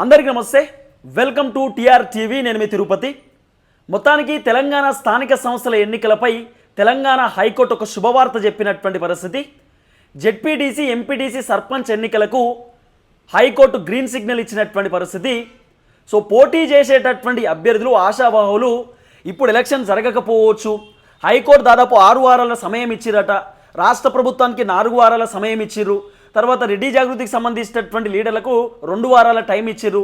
అందరికీ నమస్తే. Welcome to TR TV. నేను మీ తిరుపతి. మొత్తానికి తెలంగాణ స్థానిక సంస్థల ఎన్నికలపై తెలంగాణ హైకోర్టు ఒక శుభవార్త చెప్పినటువంటి పరిస్థితి. జెడ్పీటీసీ ఎంపీటీసీ సర్పంచ్ ఎన్నికలకు హైకోర్టు గ్రీన్ సిగ్నల్ ఇచ్చినటువంటి పరిస్థితి. సో పోటీ చేసేటటువంటి అభ్యర్థులు ఆశావాహులు ఇప్పుడు ఎలక్షన్ జరగకపోవచ్చు. హైకోర్టు దాదాపు ఆరు వారాల సమయం ఇచ్చిరట. రాష్ట్ర ప్రభుత్వానికి నాలుగు వారాల సమయం ఇచ్చిర్రు. తర్వాత రెడ్డి జాగృతికి సంబంధించినటువంటి లీడర్లకు రెండు వారాల టైం ఇచ్చారు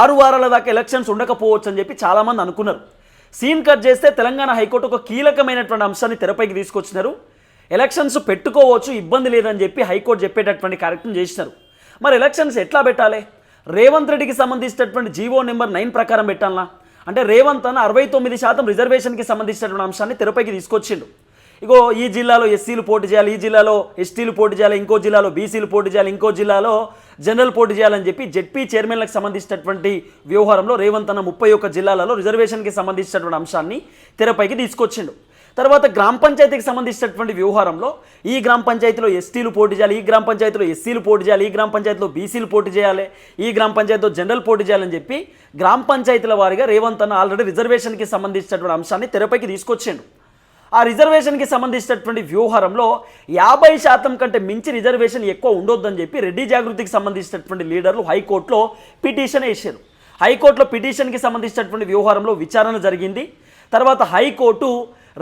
ఆరు వారాల దాకా ఎలక్షన్స్ ఉండకపోవచ్చు అని చెప్పి చాలామంది అనుకున్నారు. సీన్ కట్ చేస్తే తెలంగాణ హైకోర్టు ఒక కీలకమైనటువంటి అంశాన్ని తెరపైకి తీసుకొచ్చినారు. ఎలక్షన్స్ పెట్టుకోవచ్చు ఇబ్బంది లేదని చెప్పి హైకోర్టు చెప్పేటటువంటి కార్యక్రమం చేసినారు. మరి ఎలక్షన్స్ ఎట్లా పెట్టాలి? రేవంత్ రెడ్డికి సంబంధించినటువంటి జీవో నెంబర్ నైన్ ప్రకారం పెట్టాలా అంటే రేవంత్ అన్న అరవై తొమ్మిది శాతం రిజర్వేషన్కి సంబంధించినటువంటి అంశాన్ని తెరపైకి తీసుకొచ్చిండు. ఇగో ఈ జిల్లాలో ఎస్సీలు పోటీ చేయాలి ఈ జిల్లాలో ఎస్టీలు పోటీ చేయాలి ఇంకో జిల్లాలో బీసీలు పోటీ చేయాలి ఇంకో జిల్లాలో జనరల్ పోటీ చేయాలని చెప్పి జెడ్పీ చైర్మన్లకు సంబంధించినటువంటి వ్యవహారంలో రేవంత్ అన్న ముప్పై ఒక్క జిల్లాలలో రిజర్వేషన్కి సంబంధించినటువంటి అంశాన్ని తెరపైకి తీసుకొచ్చిండు. తర్వాత గ్రామ పంచాయతీకి సంబంధించినటువంటి వ్యవహారంలో ఈ గ్రామ పంచాయతీలో ఎస్టీలు పోటీ చేయాలి ఈ గ్రామ పంచాయతీలో ఎస్సీలు పోటీ చేయాలి ఈ గ్రామ పంచాయతీలో బీసీలు పోటీ చేయాలి ఈ గ్రామ పంచాయతీలో జనరల్ పోటీ చేయాలని చెప్పి గ్రామ పంచాయతీల వారిగా రేవంత్ అన్న ఆల్రెడీ రిజర్వేషన్కి సంబంధించినటువంటి అంశాన్ని తెరపైకి తీసుకొచ్చిండు. ఆ రిజర్వేషన్కి సంబంధించినటువంటి వ్యూహారంలో యాభై శాతం కంటే మించి రిజర్వేషన్ ఎక్కువ ఉండొద్దని చెప్పి రెడ్డి జాగృతికి సంబంధించినటువంటి లీడర్లు హైకోర్టులో పిటిషన్ వేసారు హైకోర్టులో పిటిషన్కి సంబంధించినటువంటి వ్యవహారంలో విచారణ జరిగింది. తర్వాత హైకోర్టు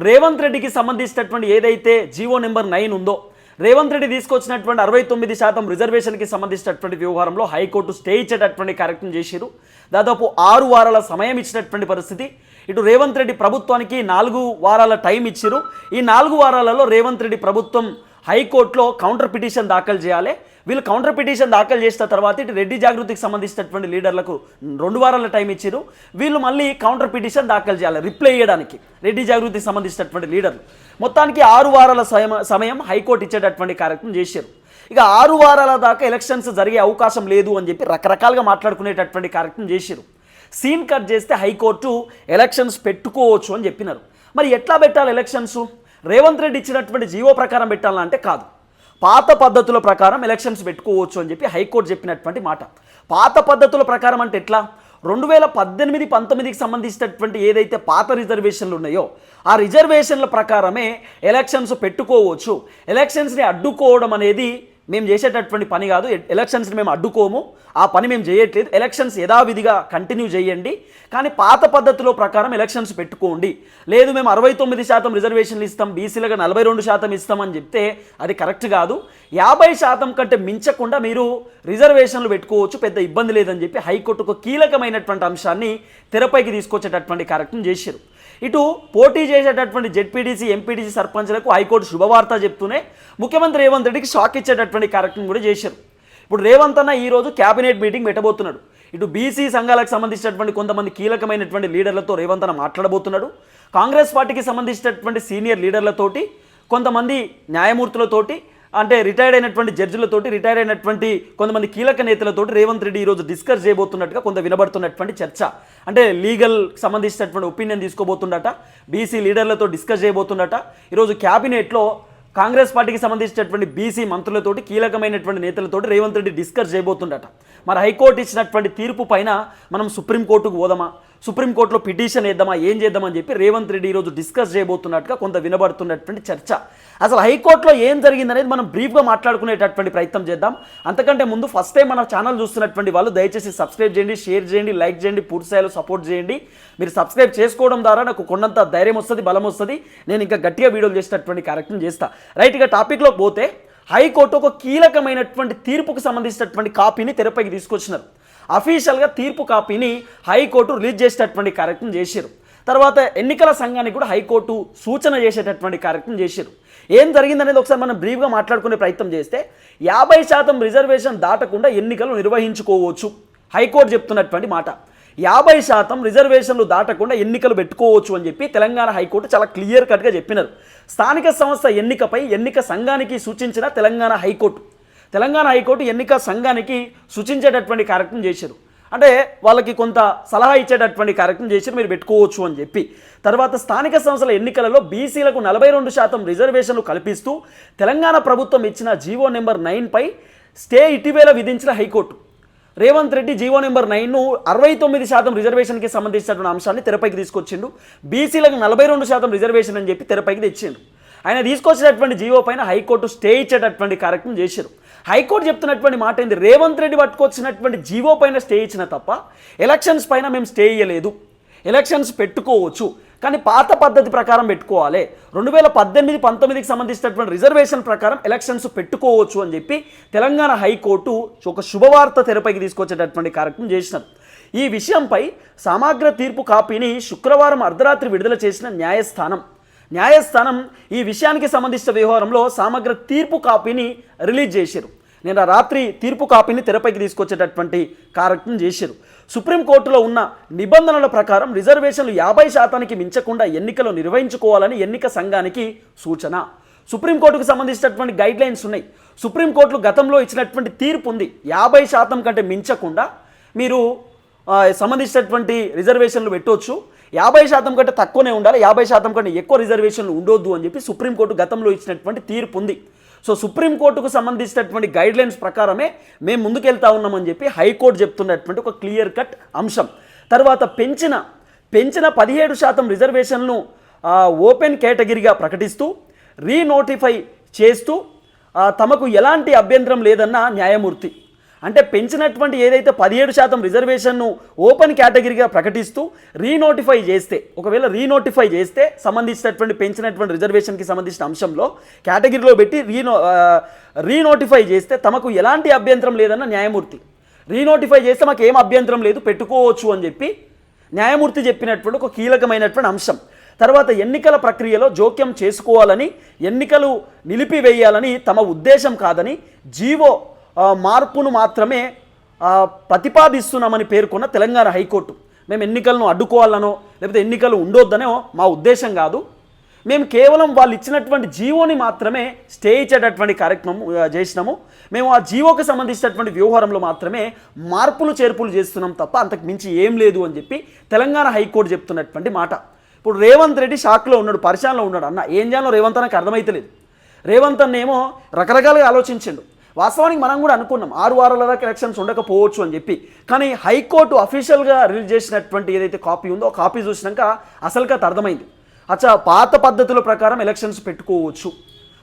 రేవంత్ రెడ్డికి సంబంధించినటువంటి ఏదైతే జీవో నెంబర్ నైన్ ఉందో రేవంత్ రెడ్డి తీసుకొచ్చినటువంటి అరవై తొమ్మిది శాతం రిజర్వేషన్కి సంబంధించినటువంటి వ్యవహారంలో హైకోర్టు స్టే ఇచ్చేటటువంటి కార్యక్రమం చేశారు. దాదాపు ఆరు వారాల సమయం ఇచ్చినటువంటి పరిస్థితి. ఇటు రేవంత్ రెడ్డి ప్రభుత్వానికి నాలుగు వారాల టైం ఇచ్చారు ఈ నాలుగు వారాలలో రేవంత్ రెడ్డి ప్రభుత్వం హైకోర్టులో కౌంటర్ పిటిషన్ దాఖలు చేయాలి. వీళ్ళు కౌంటర్ పిటిషన్ దాఖలు చేసిన తర్వాత ఇటు రెడ్డి జాగృతికి సంబంధించినటువంటి లీడర్లకు రెండు వారాల టైం ఇచ్చారు వీళ్ళు మళ్ళీ కౌంటర్ పిటిషన్ దాఖలు చేయాలి రిప్లై చేయడానికి రెడ్డి జాగృతికి సంబంధించినటువంటి లీడర్లు. మొత్తానికి ఆరు వారాల సమయం సమయం హైకోర్టు ఇచ్చేటటువంటి కార్యక్రమం చేశారు ఇక ఆరు వారాల దాకా ఎలక్షన్స్ జరిగే అవకాశం లేదు అని చెప్పి రకరకాలుగా మాట్లాడుకునేటటువంటి కార్యక్రమం చేశారు సీన్ కట్ చేస్తే హైకోర్టు ఎలక్షన్స్ పెట్టుకోవచ్చు అని చెప్పినారు. మరి ఎట్లా పెట్టాలి ఎలక్షన్స్? రేవంత్ రెడ్డి ఇచ్చినటువంటి జీవో ప్రకారం పెట్టాలంటే కాదు. పాత పద్ధతుల ప్రకారం ఎలక్షన్స్ పెట్టుకోవచ్చు అని చెప్పి హైకోర్టు చెప్పినటువంటి మాట. పాత పద్ధతుల ప్రకారం అంటే ఎట్లా? రెండు వేల పద్దెనిమిది పంతొమ్మిదికి సంబంధించినటువంటి ఏదైతే పాత రిజర్వేషన్లు ఉన్నాయో ఆ రిజర్వేషన్ల ప్రకారమే ఎలక్షన్స్ పెట్టుకోవచ్చు. ఎలక్షన్స్ని అడ్డుకోవడం అనేది మేము చేసేటటువంటి పని కాదు. ఎలక్షన్స్ని మేము అడ్డుకోము. ఆ పని మేము చేయట్లేదు. ఎలక్షన్స్ యథావిధిగా కంటిన్యూ చేయండి. కానీ పాత పద్ధతిలో ప్రకారం ఎలక్షన్స్ పెట్టుకోండి. లేదు మేము అరవై తొమ్మిది శాతం రిజర్వేషన్లు ఇస్తాం. బీసీలకు నలభై రెండు శాతం ఇస్తామని చెప్తే అది కరెక్ట్ కాదు. యాభై శాతం కంటే మించకుండా మీరు రిజర్వేషన్లు పెట్టుకోవచ్చు. పెద్ద ఇబ్బంది లేదని చెప్పి హైకోర్టుకు కీలకమైనటువంటి అంశాన్ని తెరపైకి తీసుకొచ్చేటటువంటి కార్యక్రమం చేశారు. ఇటు పోటీ చేసేటటువంటి జెడ్పీటీసీ ఎంపీటీసీ సర్పంచ్లకు హైకోర్టు శుభవార్త చెప్తూనే ముఖ్యమంత్రి రేవంత్ రెడ్డికి షాక్ ఇచ్చేటటువంటి కార్యక్రమం కూడా చేశారు. ఇప్పుడు రేవంత్ అన్న ఈరోజు క్యాబినెట్ మీటింగ్ పెట్టబోతున్నాడు. ఇటు బీసీ సంఘాలకు సంబంధించినటువంటి కొంతమంది కీలకమైనటువంటి లీడర్లతో రేవంత్ అన్న మాట్లాడబోతున్నాడు. కాంగ్రెస్ పార్టీకి సంబంధించినటువంటి సీనియర్ లీడర్లతోటి కొంతమంది న్యాయమూర్తులతోటి అంటే రిటైర్డ్ అయినటువంటి జడ్జిలతోటి రిటైర్ అయినటువంటి కొంతమంది కీలక నేతలతోటి రేవంత్ రెడ్డి ఈరోజు డిస్కస్ చేయబోతున్నట్టుగా కొంత వినబడుతున్నటువంటి చర్చ. అంటే లీగల్ సంబంధించినటువంటి ఒపీనియన్ తీసుకోబోతుండట బీసీ లీడర్లతో డిస్కస్ చేయబోతుండట ఈరోజు క్యాబినెట్లో కాంగ్రెస్ పార్టీకి సంబంధించినటువంటి బీసీ మంత్రులతోటి కీలకమైనటువంటి నేతలతోటి రేవంత్ రెడ్డి డిస్కస్ చేయబోతుండట మరి హైకోర్టు ఇచ్చినటువంటి తీర్పు పైన మనం సుప్రీంకోర్టుకు పోదామా? సుప్రీంకోర్టులో పిటిషన్ వేద్దామా? ఏం చేద్దామని చెప్పి రేవంత్ రెడ్డి ఈరోజు డిస్కస్ చేయబోతున్నట్టుగా కొంత వినబడుతున్నటువంటి చర్చ. అసలు హైకోర్టులో ఏం జరిగిందనేది మనం బ్రీఫ్గా మాట్లాడుకునేటటువంటి ప్రయత్నం చేద్దాం. అంతకంటే ముందు ఫస్ట్ టైం మన ఛానల్ చూస్తున్నటువంటి వాళ్ళు దయచేసి సబ్స్క్రైబ్ చేయండి షేర్ చేయండి లైక్ చేయండి పూర్తి స్థాయిలో సపోర్ట్ చేయండి. మీరు సబ్స్క్రైబ్ చేసుకోవడం ద్వారా నాకు కొండంత ధైర్యం వస్తుంది బలం వస్తుంది. నేను ఇంకా గట్టిగా వీడియోలు చేసేటటువంటి కార్యక్రమం చేస్తా. రైట్ ఇక టాపిక్లోకి పోతే హైకోర్టు ఒక కీలకమైనటువంటి తీర్పుకు సంబంధించినటువంటి కాపీని తెరపైకి తీసుకొచ్చినారు. అఫీషియల్గా తీర్పు కాపీని హైకోర్టు రిలీజ్ చేసేటటువంటి కార్యక్రమం చేశారు. తర్వాత ఎన్నికల సంఘానికి కూడా హైకోర్టు సూచన చేసేటటువంటి కార్యక్రమం చేశారు. ఏం జరిగిందనేది ఒకసారి మనం బ్రీఫ్గా మాట్లాడుకునే ప్రయత్నం చేస్తే యాభై శాతం రిజర్వేషన్ దాటకుండా ఎన్నికలు నిర్వహించుకోవచ్చు. హైకోర్టు చెప్తున్నటువంటి మాట. యాభై శాతం రిజర్వేషన్లు దాటకుండా ఎన్నికలు పెట్టుకోవచ్చు అని చెప్పి తెలంగాణ హైకోర్టు చాలా క్లియర్ కట్గా చెప్పినారు. స్థానిక సంస్థ ఎన్నికపై ఎన్నిక సంఘానికి సూచించిన తెలంగాణ హైకోర్టు. తెలంగాణ హైకోర్టు ఎన్నిక సంఘానికి సూచించేటటువంటి కార్యక్రమం చేశారు. అంటే వాళ్ళకి కొంత సలహా ఇచ్చేటటువంటి కార్యక్రమం చేసి మీరు పెట్టుకోవచ్చు అని చెప్పి. తర్వాత స్థానిక సంస్థల ఎన్నికలలో బీసీలకు నలభై రెండు శాతం రిజర్వేషన్లు కల్పిస్తూ తెలంగాణ ప్రభుత్వం ఇచ్చిన జీవో నెంబర్ నైన్పై స్టే ఇటీవల విధించిన high court. Revanth Reddy GO number నైన్ను అరవై తొమ్మిది శాతం రిజర్వేషన్కి సంబంధించినటువంటి అంశాన్ని తెరపైకి తీసుకొచ్చిండు. బీసీలకు నలభై రెండు శాతం రిజర్వేషన్ అని చెప్పి తెరపైకి తెచ్చిండు. ఆయన తీసుకొచ్చినటువంటి జీవో పైన హైకోర్టు స్టే ఇచ్చేటటువంటి కార్యక్రమం చేశారు. హైకోర్టు చెప్తున్నటువంటి మాట ఏంది? రేవంత్ రెడ్డి పట్టుకొచ్చినటువంటి జీవో పైన స్టే ఇచ్చిన తప్ప ఎలక్షన్స్ పైన మేము స్టే ఇయ్యలేదు. ఎలక్షన్స్ పెట్టుకోవచ్చు. కానీ పాత పద్ధతి ప్రకారం పెట్టుకోవాలి. రెండు వేల పద్దెనిమిది పంతొమ్మిదికి సంబంధించినటువంటి రిజర్వేషన్ ప్రకారం ఎలక్షన్స్ పెట్టుకోవచ్చు అని చెప్పి తెలంగాణ హైకోర్టు ఒక శుభవార్త తెరపైకి తీసుకొచ్చేటటువంటి కార్యక్రమం చేసినారు. ఈ విషయంపై సమగ్ర తీర్పు కాపీని శుక్రవారం అర్ధరాత్రి విడుదల చేసిన న్యాయస్థానం. న్యాయస్థానం ఈ విషయానికి సంబంధించిన వ్యవహారంలో సమగ్ర తీర్పు కాపీని రిలీజ్ చేశారు. నేను రాత్రి తీర్పు కాపీని తెరపైకి తీసుకొచ్చేటటువంటి కార్యక్రమం చేశారు. సుప్రీంకోర్టులో ఉన్న నిబంధనల ప్రకారం రిజర్వేషన్లు యాభై శాతానికి మించకుండా ఎన్నికలు నిర్వహించుకోవాలని ఎన్నిక సంఘానికి సూచన. సుప్రీంకోర్టుకు సంబంధించినటువంటి గైడ్ లైన్స్ ఉన్నాయి సుప్రీంకోర్టులు గతంలో ఇచ్చినటువంటి తీర్పు ఉంది. యాభై శాతం కంటే మించకుండా మీరు సంబంధించినటువంటి రిజర్వేషన్లు పెట్టవచ్చు యాభై శాతం కంటే తక్కువనే ఉండాలి. యాభై శాతం కంటే ఎక్కువ రిజర్వేషన్లు ఉండొద్దు అని చెప్పి సుప్రీంకోర్టు గతంలో ఇచ్చినటువంటి తీర్పు ఉంది. సో సుప్రీంకోర్టుకు సంబంధించినటువంటి గైడ్ లైన్స్ ప్రకారమే మేము ముందుకెళ్తా ఉన్నామని చెప్పి హైకోర్టు చెప్తున్నటువంటి ఒక క్లియర్ కట్ అంశం. తర్వాత పెంచిన పెంచిన పదిహేడు శాతం రిజర్వేషన్ను ఓపెన్ కేటగిరీగా ప్రకటిస్తూ రీనోటిఫై చేస్తూ తమకు ఎలాంటి అభ్యంతరం లేదన్న న్యాయమూర్తి అంటే పెంచినటువంటి ఏదైతే పదిహేడు శాతం రిజర్వేషన్ను ఓపెన్ కేటగిరీగా ప్రకటిస్తూ రీనోటిఫై చేస్తే ఒకవేళ రీనోటిఫై చేస్తే సంబంధించినటువంటి పెంచినటువంటి రిజర్వేషన్కి సంబంధించిన అంశంలో కేటగిరీలో పెట్టి రీనో రీనోటిఫై చేస్తే తమకు ఎలాంటి అభ్యంతరం లేదన్న న్యాయమూర్తి. రీనోటిఫై చేస్తే మాకు ఏం అభ్యంతరం లేదు పెట్టుకోవచ్చు అని చెప్పి న్యాయమూర్తి చెప్పినటువంటి ఒక కీలకమైనటువంటి అంశం. తర్వాత ఎన్నికల ప్రక్రియలో జోక్యం చేసుకోవాలని ఎన్నికలు నిలిపివేయాలని తమ ఉద్దేశం కాదని జీవో మార్పును మాత్రమే ప్రతిపాదిస్తున్నామని పేర్కొన్న తెలంగాణ హైకోర్టు. మేము ఎన్నికలను అడ్డుకోవాలనో లేకపోతే ఎన్నికలు ఉండొద్దనో మా ఉద్దేశం కాదు. మేము కేవలం వాళ్ళు ఇచ్చినటువంటి జీవోని మాత్రమే స్టే ఇచ్చేటటువంటి కార్యక్రమం చేసినాము. మేము ఆ జీవోకి సంబంధించినటువంటి వ్యవహారంలో మాత్రమే మార్పులు చేర్పులు చేస్తున్నాం తప్ప అంతకు మించి ఏం లేదు అని చెప్పి తెలంగాణ హైకోర్టు చెప్తున్నటువంటి మాట. ఇప్పుడు రేవంత్ రెడ్డి షాక్లో ఉన్నాడు పరిశానలో ఉన్నాడు అన్న. ఏం చేయాలో రేవంత్ నాకు అర్థమైతలేదు. రేవంత్ అన్న ఏమో రకరకాలుగా ఆలోచించండు. వాస్తవానికి మనం కూడా అనుకున్నాం ఆరు వారాల దాకా ఎలక్షన్స్ ఉండకపోవచ్చు అని చెప్పి. కానీ హైకోర్టు అఫీషియల్గా రిలీజ్ చేసినటువంటి ఏదైతే కాపీ ఉందో ఆ కాపీ చూసినాక అసలు కథ అర్థమైంది. అచ్చా పాత పద్ధతుల ప్రకారం ఎలక్షన్స్ పెట్టుకోవచ్చు.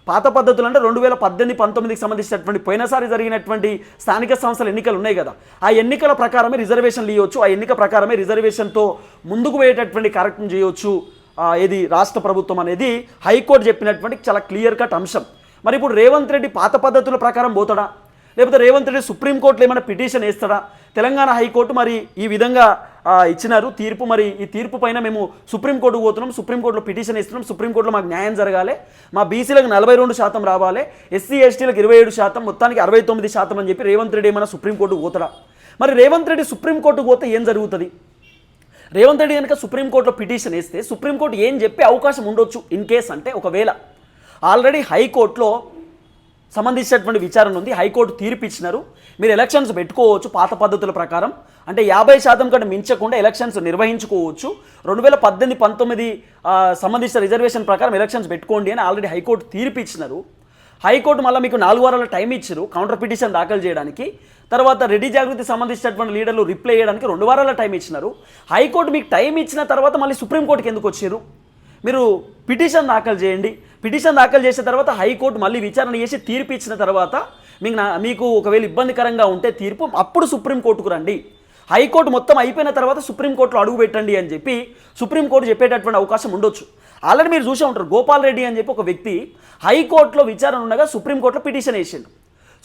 పాత పద్ధతులు అంటే రెండు వేల పద్దెనిమిది పంతొమ్మిదికి సంబంధించినటువంటి పోయినసారి జరిగినటువంటి స్థానిక సంస్థల ఎన్నికలు ఉన్నాయి కదా. ఆ ఎన్నికల ప్రకారమే రిజర్వేషన్లు ఇవ్వచ్చు ఆ ఎన్నిక ప్రకారమే రిజర్వేషన్తో ముందుకు పోయేటటువంటి కార్యక్రమం చేయవచ్చు ఇది ఏది? రాష్ట్ర ప్రభుత్వం అనేది హైకోర్టు చెప్పినటువంటి చాలా క్లియర్ కట్ అంశం. మరి ఇప్పుడు రేవంత్ రెడ్డి పాత పద్ధతుల ప్రకారం పోతాడా? లేకపోతే రేవంత్ రెడ్డి సుప్రీంకోర్టులో ఏమైనా పిటిషన్ వేస్తాడా? తెలంగాణ హైకోర్టు మరి ఈ విధంగా ఇచ్చినారు. తీర్పు మరి ఈ తీర్పు పైన మేము సుప్రీంకోర్టుకు పోతున్నాం. సుప్రీంకోర్టులో పిటిషన్ ఇస్తున్నాం సుప్రీంకోర్టులో మాకు న్యాయం జరగాలి. మా బీసీలకు నలభై రెండు శాతం రావాలి. ఎస్సీ ఎస్టీలకు ఇరవై ఏడు శాతం మొత్తానికి అరవై తొమ్మిది శాతం అని చెప్పి రేవంత్ రెడ్డి ఏమైనా సుప్రీంకోర్టుకు పోతాడా? మరి రేవంత్ రెడ్డి సుప్రీంకోర్టుకు పోతే ఏం జరుగుతుంది? రేవంత్ రెడ్డి కనుక సుప్రీంకోర్టులో పిటిషన్ వేస్తే సుప్రీంకోర్టు ఏం చెప్పే అవకాశం ఉండొచ్చు ఇన్ కేస్ అంటే ఒకవేళ ఆల్రెడీ హైకోర్టులో సంబంధించినటువంటి విచారణ ఉంది. హైకోర్టు తీర్పు ఇచ్చినారు మీరు ఎలక్షన్స్ పెట్టుకోవచ్చు పాత పద్ధతుల ప్రకారం. అంటే యాభై శాతం కంటే మించకుండా ఎలక్షన్స్ నిర్వహించుకోవచ్చు. రెండు వేల పద్దెనిమిది పంతొమ్మిది సంబంధించిన రిజర్వేషన్ ప్రకారం ఎలక్షన్స్ పెట్టుకోండి అని ఆల్రెడీ హైకోర్టు తీర్పు ఇచ్చినారు హైకోర్టు మళ్ళీ మీకు నాలుగు వారాల టైం ఇచ్చారు కౌంటర్ పిటిషన్ దాఖలు చేయడానికి. తర్వాత రెడ్డి జాగృతి సంబంధించినటువంటి లీడర్లు రిప్లై చేయడానికి రెండు వారాల టైం ఇచ్చినారు. హైకోర్టు మీకు టైం ఇచ్చిన తర్వాత మళ్ళీ సుప్రీంకోర్టుకి ఎందుకు వచ్చారు? మీరు పిటిషన్ దాఖలు చేయండి. పిటిషన్ దాఖలు చేసిన తర్వాత హైకోర్టు మళ్ళీ విచారణ చేసి తీర్పు ఇచ్చిన తర్వాత మీకు నా మీకు ఒకవేళ ఇబ్బందికరంగా ఉంటే తీర్పు అప్పుడు సుప్రీంకోర్టుకు రండి. హైకోర్టు మొత్తం అయిపోయిన తర్వాత సుప్రీంకోర్టులో అడుగు పెట్టండి అని చెప్పి సుప్రీంకోర్టు చెప్పేటటువంటి అవకాశం ఉండొచ్చు. ఆల్రెడీ మీరు చూసే ఉంటారు గోపాల్ రెడ్డి అని చెప్పి ఒక వ్యక్తి హైకోర్టులో విచారణ ఉండగా సుప్రీంకోర్టులో పిటిషన్ వేసిండు.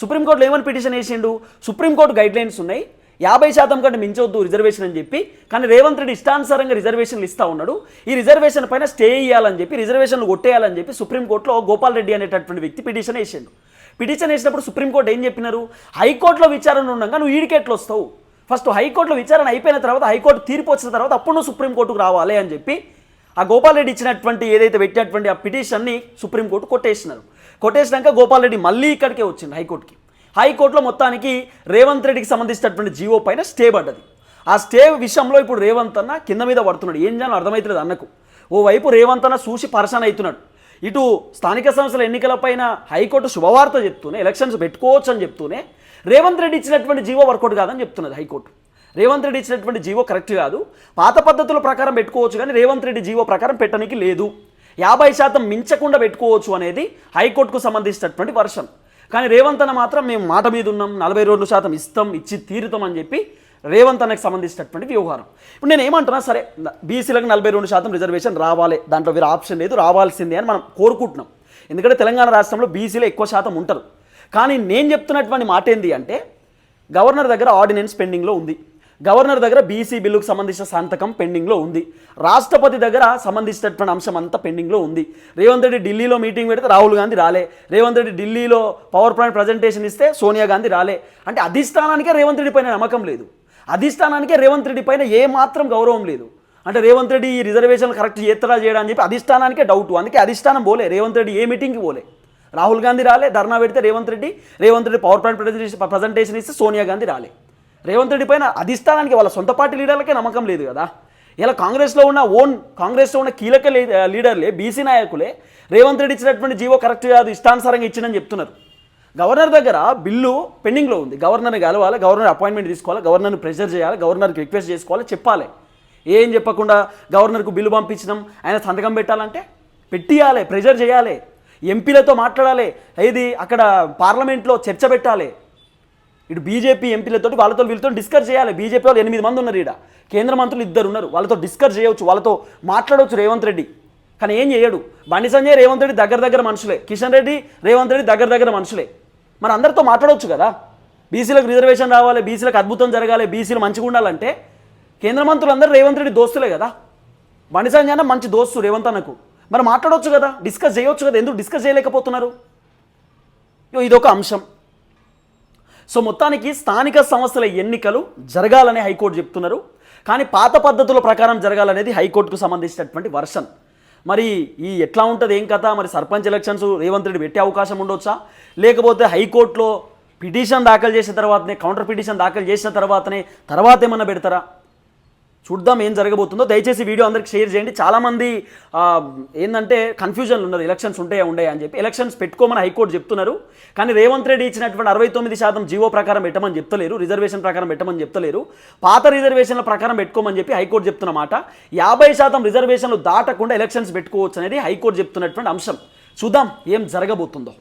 సుప్రీంకోర్టులో ఏమని పిటిషన్ వేసిండు? సుప్రీంకోర్టు గైడ్లైన్స్ ఉన్నాయి. యాభై శాతం కంటే మించవద్దు రిజర్వేషన్ అని చెప్పి కానీ రేవంత్ రెడ్డి ఇష్టానుసారంగా రిజర్వేషన్లు ఇస్తా ఉన్నాడు. ఈ రిజర్వేషన్ పైన స్టే ఇవ్వాలని చెప్పి రిజర్వేషన్లు కొట్టేయాలని చెప్పి సుప్రీంకోర్టులో గోపాల్ రెడ్డి అనేటటువంటి వ్యక్తి పిటిషన్ వేసిండు. పిటిషన్ వేసినప్పుడు సుప్రీంకోర్టు ఏం చెప్పినారు? హైకోర్టులో విచారణ ఉండగా నువ్వు ఈడికెట్లు వస్తావు. ఫస్ట్ హైకోర్టులో విచారణ అయిపోయిన తర్వాత హైకోర్టు తీర్పు వచ్చిన తర్వాత అప్పుడు నువ్వు సుప్రీంకోర్టుకు రావాలి అని చెప్పి ఆ గోపాలరెడ్డి ఇచ్చినటువంటి ఏదైతే పెట్టినటువంటి ఆ పిటిషన్ని సుప్రీంకోర్టు కొట్టేసినారు. కొట్టేసినాక గోపాలరెడ్డి మళ్ళీ ఇక్కడికే వచ్చింది హైకోర్టుకి. హైకోర్టులో మొత్తానికి రేవంత్ రెడ్డికి సంబంధించినటువంటి జీవో పైన స్టే పడ్డది. ఆ స్టే విషయంలో ఇప్పుడు రేవంత్ అన్న కింద మీద పడుతున్నాడు. ఏం చేయాలో అర్థమవుతలేదు అన్నకు. ఓవైపు రేవంత్ అన్న చూసి పరసన అవుతున్నాడు. ఇటు స్థానిక సంస్థల ఎన్నికలపైన హైకోర్టు శుభవార్త చెప్తూనే ఎలక్షన్స్ పెట్టుకోవచ్చు అని చెప్తూనే రేవంత్ రెడ్డి ఇచ్చినటువంటి జీవో వర్కౌట్ కాదని చెప్తున్నది హైకోర్టు. రేవంత్ రెడ్డి ఇచ్చినటువంటి జీవో కరెక్ట్ కాదు. పాత పద్ధతుల ప్రకారం పెట్టుకోవచ్చు కానీ రేవంత్ రెడ్డి జీవో ప్రకారం పెట్టడానికి లేదు. యాభై శాతం మించకుండా పెట్టుకోవచ్చు అనేది హైకోర్టుకు సంబంధించినటువంటి వర్షన్. కానీ రేవంత్ అన్న మాత్రం మేము మాట మీద ఉన్నాం నలభై రెండు శాతం ఇస్తాం ఇచ్చి తీరుతాం అని చెప్పి రేవంత్ అన్నకు సంబంధించినటువంటి వ్యవహారం. ఇప్పుడు నేను ఏమంటున్నా సరే బీసీలకు నలభై రెండు శాతం రిజర్వేషన్ రావాలి దాంట్లో వేరే ఆప్షన్ లేదు రావాల్సిందే అని మనం కోరుకుంటున్నాం. ఎందుకంటే తెలంగాణ రాష్ట్రంలో బీసీలో ఎక్కువ శాతం ఉంటారు. కానీ నేను చెప్తున్నటువంటి మాట ఏంటి అంటే గవర్నర్ దగ్గర ఆర్డినెన్స్ పెండింగ్లో ఉంది. గవర్నర్ దగ్గర బీసీ బిల్లుకు సంబంధించిన సంతకం పెండింగ్లో ఉంది. రాష్ట్రపతి దగ్గర సంబంధించినటువంటి అంశం అంతా పెండింగ్లో ఉంది. రేవంత్ రెడ్డి ఢిల్లీలో మీటింగ్ పెడితే రాహుల్ గాంధీ రాలే. రేవంత్ రెడ్డి ఢిల్లీలో పవర్ పాయింట్ ప్రజెంటేషన్ ఇస్తే సోనియా గాంధీ రాలే. అంటే అధిష్టానానికే రేవంత్ రెడ్డి పైన నమ్మకం లేదు. అధిష్టానానికే రేవంత్ రెడ్డి పైన ఏమాత్రం గౌరవం లేదు. అంటే రేవంత్ రెడ్డి ఈ రిజర్వేషన్ కరెక్ట్ చేత్తరా చేయడం అని చెప్పి అధిష్టానానికే డౌట్ అందుకే అధిష్టానం పోలే. రేవంత్ రెడ్డి ఏ మీటింగ్కి పోలే. రాహుల్ గాంధీ రాలే. ధర్నా పెడితే Revanth Reddy Revanth Reddy power point presentation presentation ఇస్తే సోనియా గాంధీ రాలే. రేవంత్ రెడ్డి పైన అధిష్టానానికి వాళ్ళ సొంత పార్టీ లీడర్లకే నమ్మకం లేదు కదా. ఇలా కాంగ్రెస్లో ఉన్న ఓన్ కాంగ్రెస్లో ఉన్న కీలక లీడర్లే బీసీ నాయకులే రేవంత్ రెడ్డి ఇచ్చినటువంటి జీవో కరెక్ట్ కాదు ఇష్టానుసారంగా ఇచ్చిందని చెప్తున్నారు. గవర్నర్ దగ్గర బిల్లు పెండింగ్లో ఉంది. గవర్నర్ని కలవాలి గవర్నర్ అపాయింట్మెంట్ తీసుకోవాలి గవర్నర్ని ప్రెషర్ చేయాలి గవర్నర్కి రిక్వెస్ట్ చేసుకోవాలి చెప్పాలి. ఏం చెప్పకుండా గవర్నర్కు బిల్లు పంపించినాం ఆయన సంతకం పెట్టాలంటే పెట్టియాలి ప్రెషర్ చేయాలి. ఎంపీలతో మాట్లాడాలి. ఇది అక్కడ పార్లమెంట్లో చర్చ పెట్టాలి. ఇటు బీజేపీ ఎంపీలతో వాళ్ళతో వీళ్ళతో డిస్కస్ చేయాలి. బీజేపీ వాళ్ళు ఎనిమిది మంది ఉన్నారు ఇక్కడ కేంద్ర మంత్రులు ఇద్దరు ఉన్నారు. వాళ్ళతో డిస్కస్ చేయవచ్చు వాళ్ళతో మాట్లాడవచ్చు రేవంత్ రెడ్డి. కానీ ఏం చేయడు. బండి సంజయ్ రేవంత్ రెడ్డి దగ్గర దగ్గర మనుషులే. కిషన్ రెడ్డి రేవంత్ రెడ్డి దగ్గర దగ్గర మనుషులే. మన అందరితో మాట్లాడవచ్చు కదా. బీసీలకు రిజర్వేషన్ రావాలి బీసీలకు అద్భుతం జరగాలి బీసీలు మంచిగా ఉండాలంటే కేంద్ర మంత్రులు అందరూ రేవంత్ రెడ్డి దోస్తులే కదా. బండి సంజయ్ అన్న మంచి దోస్తు రేవంత్ అన్నకు. మరి మాట్లాడవచ్చు కదా డిస్కస్ చేయవచ్చు కదా ఎందుకు డిస్కస్ చేయలేకపోతున్నారు? ఇగో ఇదొక అంశం. సో మొత్తానికి స్థానిక సంస్థల ఎన్నికలు జరగాలని హైకోర్టు చెప్తున్నారు. కానీ పాత పద్ధతుల ప్రకారం జరగాలనేది హైకోర్టుకు సంబంధించినటువంటి వర్షన్. మరి ఈ ఎట్లా ఉంటుంది ఏం కథ? మరి సర్పంచ్ ఎలక్షన్స్ రేవంత్ రెడ్డి పెట్టే అవకాశం ఉండొచ్చా? లేకపోతే హైకోర్టులో పిటిషన్ దాఖలు చేసిన తర్వాతనే కౌంటర్ పిటిషన్ దాఖలు చేసిన తర్వాతనే తర్వాత ఏమన్నా పెడతారా? చూద్దాం ఏం జరగబోతుందో. దయచేసి వీడియో అందరికి షేర్ చేయండి. చాలామంది ఏంటంటే కన్ఫ్యూజన్లు ఉన్నారు ఎలక్షన్స్ ఉంటాయా ఉండయా అని చెప్పి. ఎలక్షన్స్ పెట్టుకోమని హైకోర్టు చెప్తున్నారు. కానీ రేవంత్ రెడ్డి ఇచ్చినటువంటి అరవై తొమ్మిది శాతం జీవో ప్రకారం పెట్టమని చెప్తలేరు. రిజర్వేషన్ ప్రకారం పెట్టమని చెప్తలేరు. పాత రిజర్వేషన్ల ప్రకారం పెట్టుకోమని చెప్పి హైకోర్టు చెప్తున్న మాట. యాభై శాతం రిజర్వేషన్లు దాటకుండా ఎలక్షన్స్ పెట్టుకోవచ్చు అనేది హైకోర్టు చెప్తున్నటువంటి అంశం. చూద్దాం ఏం జరగబోతుందో.